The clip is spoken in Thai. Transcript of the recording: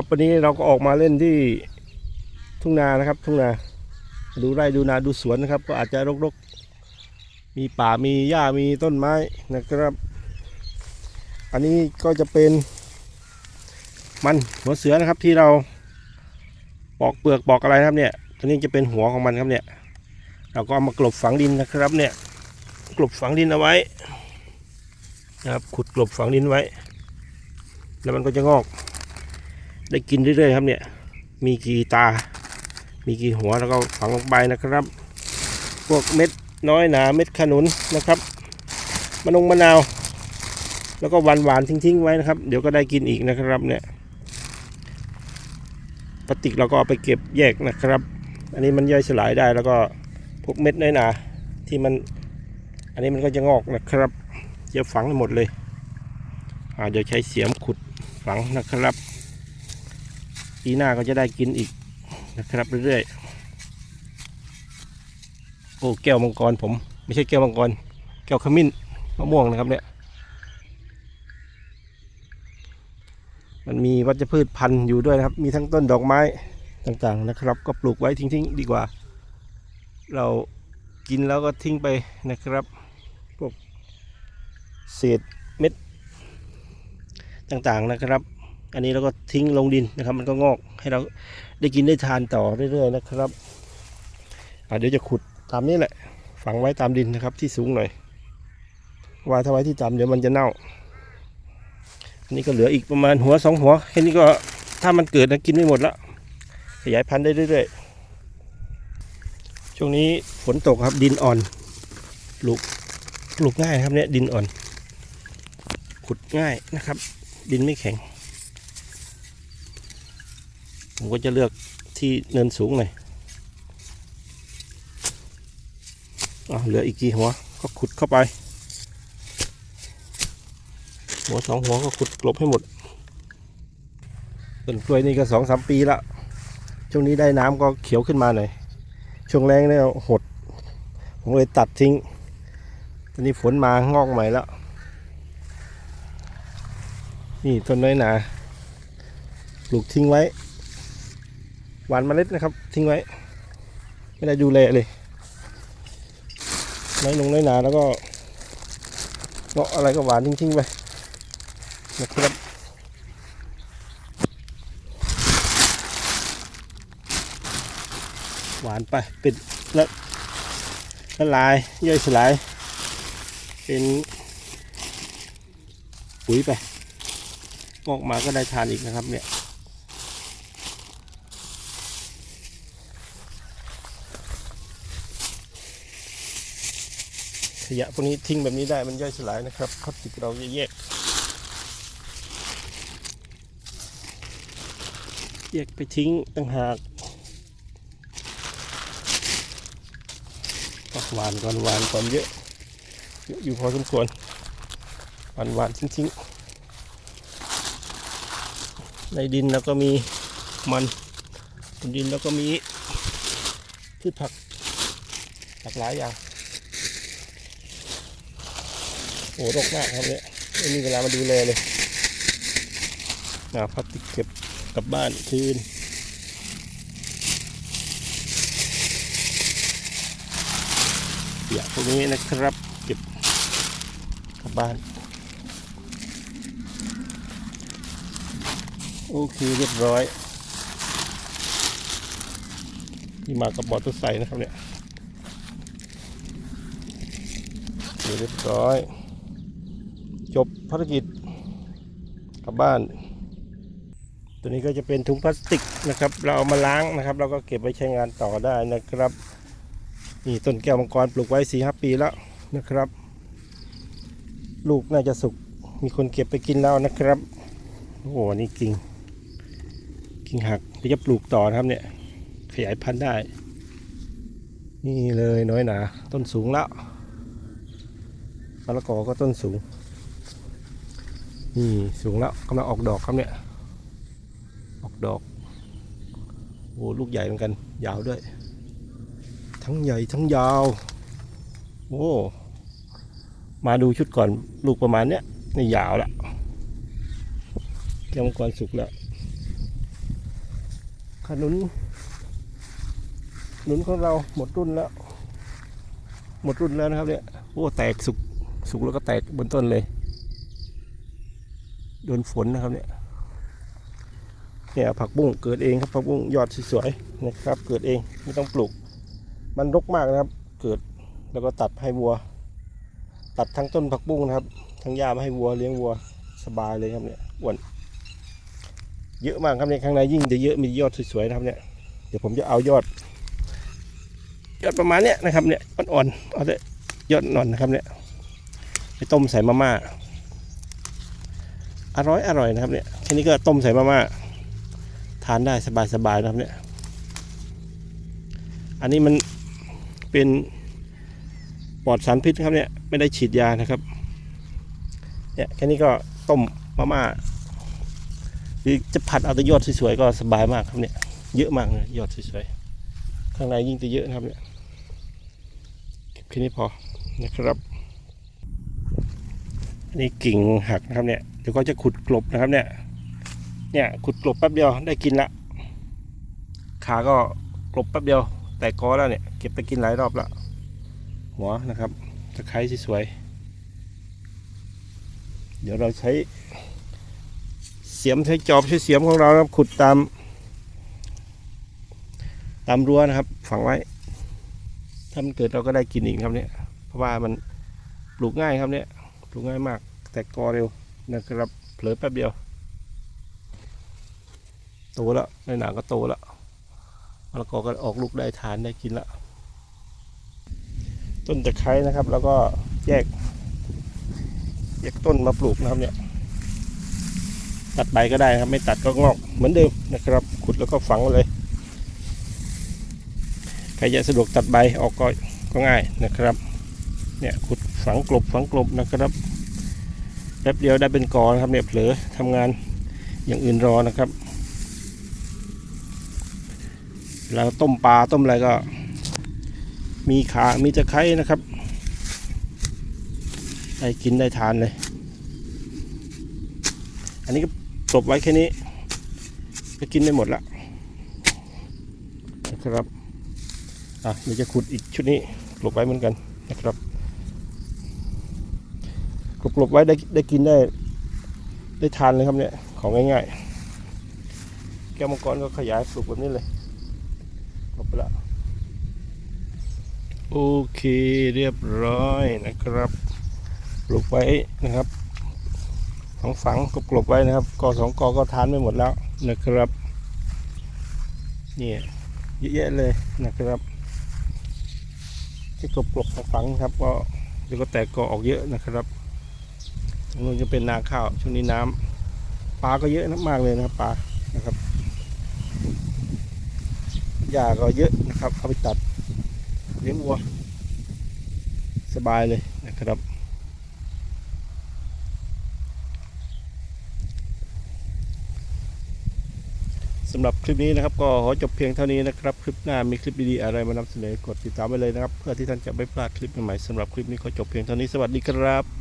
ครับวันนี้เราก็ออกมาเล่นที่ทุ่งนานะครับ ทุ่งนา ดูไร่ดูนาดูสวนนะครับ ก็อาจจะรกๆ มีป่ามีหญ้ามีต้นไม้นะครับ อันนี้ก็จะเป็นมันหัวเสือนะครับที่เราปอกเปลือกปอกอะไรนะครับเนี่ยตัวนี้จะเป็นหัวของมันครับเนี่ย เราก็เอามากลบฝังดินนะครับเนี่ยกลบฝังดินเอาไว้นะครับขุดกลบฝังดินไว้ แล้วมันก็จะงอก ได้กินเรื่อยๆครับเนี่ย มีกี่ตา มีกี่หัวแล้วก็ฝังลงไปนะครับ พวกเม็ดน้อยหนาเม็ดขนุนนะครับมะนงมะนาว แล้วก็หวานหวานทิ้งๆไว้นะครับ เดี๋ยวก็ได้กินอีกนะครับเนี่ยพลาสติกเราก็เอาไปเก็บแยกนะครับ อันนี้มันย่อยสลายได้แล้วก็พวกเม็ดน้อยหนาที่มัน อันนี้มันก็จะงอกนะครับจะฝังให้หมดเลยอ่าเดี๋ยวใช้เสียมขุดฝังนะครับ ปีหน้าก็จะได้กินอีกนะครับเรื่อยๆโอ้แก้วมังกรผม ไม่ใช่แก้วมังกร แก้วขมิ้นมะม่วงนะครับเนี่ยมันมีวัชพืชพันธุ์อยู่ด้วยนะครับ มีทั้งต้นดอกไม้ต่างๆนะครับ ก็ปลูกไว้ทิ้งๆ ดีกว่า เรากินแล้วก็ทิ้งไปนะครับพวกเศษเม็ดต่างๆนะครับ อันนี้เราก็ทิ้งลงดินนะครับ มันก็งอกให้เราได้กินได้ทานต่อเรื่อยๆนะครับเดี๋ยวจะขุดตามนี้แหละ ฝังไว้ตามดินนะครับ ที่สูงหน่อยว่าถ้าไว้ที่ต่ำเดี๋ยวมันจะเน่า อันนี้ก็เหลืออีกประมาณหัวสองหัวแค่นี้ก็ถ้ามันเกิดนะกินไม่หมดละขยายพันธุ์ได้เรื่อยๆช่วงนี้ฝนตกครับดินอ่อนปลูกปลูกง่ายครับเนี่ยดินอ่อน ขุดง่ายนะครับ ดินไม่แข็ง ผมก็จะเลือกที่เนินสูงหน่อยอะเหลืออีกกี่หัวก็ขุดเข้าไป หัวสองหัวก็ขุดกลบให้หมดต้นกล้วยนี่ก็สองสามปีละช่วงนี้ได้น้ำก็เขียวขึ้นมาหน่อยช่วงแรงเนี่ยหด ผมเลยตัดทิ้งตอนนี้ฝนมางอกใหม่แล้ว นี่ต้นน้อยหนาปลูกทิ้งไว้ หวานเมล็ดนะครับ ทิ้งไว้ ไม่ได้ดูแลเลยน้อยลงน้อยหนาแล้วก็เงาะอะไรก็หวานทิ้งๆไปนะครับหวานไปปิดแล้วละลายย่อยสลาย เป็นปุ๋ยไปงอกมาก็ได้ทานอีกนะครับเนี่ย ขยะพวกนี้ทิ้งแบบนี้ได้มันย่อยสลายนะครับพลาสติกเราจะแยก แยกไปทิ้งต่างหากหวานก่อนหวานก่อนเยอะเยอะอยู่พอสมควรหวานหวานทิ้งๆในดินแล้วก็มีมันบนดินแล้วก็มีพืชผักหลากหลายอย่าง โอ้รกมากครับเนี่ยไม่มีเวลามาดูแลเลยเอาพลาสติกเก็บกลับบ้านคืนขยะพวกนี้นะครับ เก็บกลับบ้าน โอเคเรียบร้อยที่มากับมอเตอร์ไซค์นะครับเนี่ยเรียบร้อย จบภารกิจกลับบ้าน ตัวนี้ก็จะเป็นถุงพลาสติกนะครับ เราเอามาล้างนะครับ เราก็เก็บไว้ใช้งานต่อได้นะครับนี่ต้นแก้วมังกรปลูกไว้สี่ห้าปีแล้วนะครับ ลูกน่าจะสุกมีคนเก็บไปกินแล้วนะครับโอ้โหนี่กิ่งกิ่งหักเดี๋ยวจะปลูกต่อนะครับเนี่ยขยายพันธุ์ได้ นี่เลยน้อยหนาต้นสูงแล้วมะละกอก็ต้นสูง นี่สูงแล้วกำลังออกดอกครับเนี่ย ออกดอก โอ้ลูกใหญ่เหมือนกัน ยาวด้วย ทั้งใหญ่ทั้งยาว โอ้มาดูชุดก่อนลูกประมาณเนี้ยนี่ยาวแล้วแก้วมังกรสุกแล้วขนุนขนุนของเราหมดรุ่นแล้ว หมดรุ่นแล้วนะครับเนี่ยโอ้แตกสุกสุกแล้วก็แตกบนต้นเลย โดนฝนนะครับเนี่ยเนี่ยผักบุ้งเกิดเองครับผักบุ้งยอดสวยๆนะครับ เกิดเองไม่ต้องปลูก มันรกมากนะครับ เกิดแล้วก็ตัดให้วัว ตัดทั้งต้นผักบุ้งนะครับ ทั้งหญ้ามาให้วัวเลี้ยงวัวสบายเลยครับเนี่ยอ้วนเยอะมากครับเนี่ยข้างในยิ่งจะเยอะมียอดสวยๆนะครับเนี่ยเดี๋ยวผมจะเอายอด ยอดประมาณเนี้ยนะครับเนี่ยอ่อนๆเอาแต่ยอดอ่อนนะครับเนี่ยไปต้มใส่มาม่า อร่อยอร่อยนะครับเนี่ยแค่นี้ก็ต้มใส่มาม่าทานได้สบายๆนะครับเนี่ย อันนี้มันเป็นปลอดสารพิษครับเนี่ยไม่ได้ฉีดยานะครับเนี่ยแค่นี้ก็ต้มมาม่าหรือจะผัดเอาแต่ยอดสวยๆก็สบายมากครับเนี่ยเยอะมากเลยยอดสวยๆข้างในยิ่งจะเยอะนะครับเนี่ยแค่นี้พอนะครับอันนี้กิ่งหักนะครับเนี่ย ดี๋ยวก็จะขุดกลบนะครับเนี่ย เนี่ยขุดกลบแป๊บเดียวได้กินละ ขาก็กลบแป๊บเดียว แต่กอแล้วเนี่ยเก็บไปกินหลายรอบละหัวนะครับตะไคร้สวยๆเดี๋ยวเราใช้เสียมใช้จอบใช้เสียมของเราครับขุดตาม ตามรั้วนะครับ ฝังไว้ ถ้ามันเกิดเราก็ได้กินอีกครับเนี่ย เพราะว่ามันปลูกง่ายครับเนี่ยปลูกง่ายมาก แต่กอเร็ว นะครับเผลอแป๊บเดียว โตแล้วในหนังก็โตแล้วมะละกอก็ออกลูกได้ทานได้กินล้วต้นตะไคร้นะครับ แล้วก็แยก แยกต้นมาปลูกนะครับเนี่ย ตัดใบก็ได้ครับ ไม่ตัดก็งอกเหมือนเดิมนะครับ ขุดแล้วก็ฝังเลยใครจะสะดวกตัดใบออกก็ก็ง่ายนะครับ เนี่ยขุดฝังกลบฝังกลบนะครับ แป๊บเดียวได้เป็นกอนะครับเนี่ยเผลอทำงานอย่างอื่นรอนะครับเวลาต้มปลาต้มอะไรก็ มีขา มีตะไคร้นะครับ ได้กินได้ทานเลย อันนี้ก็กลบไว้แค่นี้ ก็กินได้หมดละนะครับ อะเดี๋ยวจะขุดอีกชุดนี้กลบไว้เหมือนกันนะครับ กลบกลบไว้ได้ได้กินได้ ได้ทานเลยครับเนี่ย ของง่ายๆ แก้วมังกรก็ขยายปลูกแบบนี้เลยกลบไปละโอเคเรียบร้อยนะครับปลูกไว้นะครับสองฝังกลบกลบไว้นะครับกอสองกอก็ทานไม่หมดแล้วนะครับนี่เยอะแยะเลยนะครับที่กลบกลบฝังครับก็เดี๋ยวก็แตกกอออกเยอะนะครับ ตรงนู้นจะเป็นนาข้าวช่วงนี้น้ำปลาก็เยอะนะมากเลยนะครับปลานะครับหญ้าก็เยอะนะครับ เอาไปตัดเลี้ยงวัว สบายเลยนะครับสำหรับคลิปนี้นะครับก็ขอจบเพียงเท่านี้นะครับ คลิปหน้ามีคลิปดีๆอะไรมานำเสนอกดติดตามไปเลยนะครับ เพื่อที่ท่านจะไม่พลาดคลิปใหม่ๆสำหรับคลิปนี้ขอจบเพียงเท่านี้สวัสดีครับ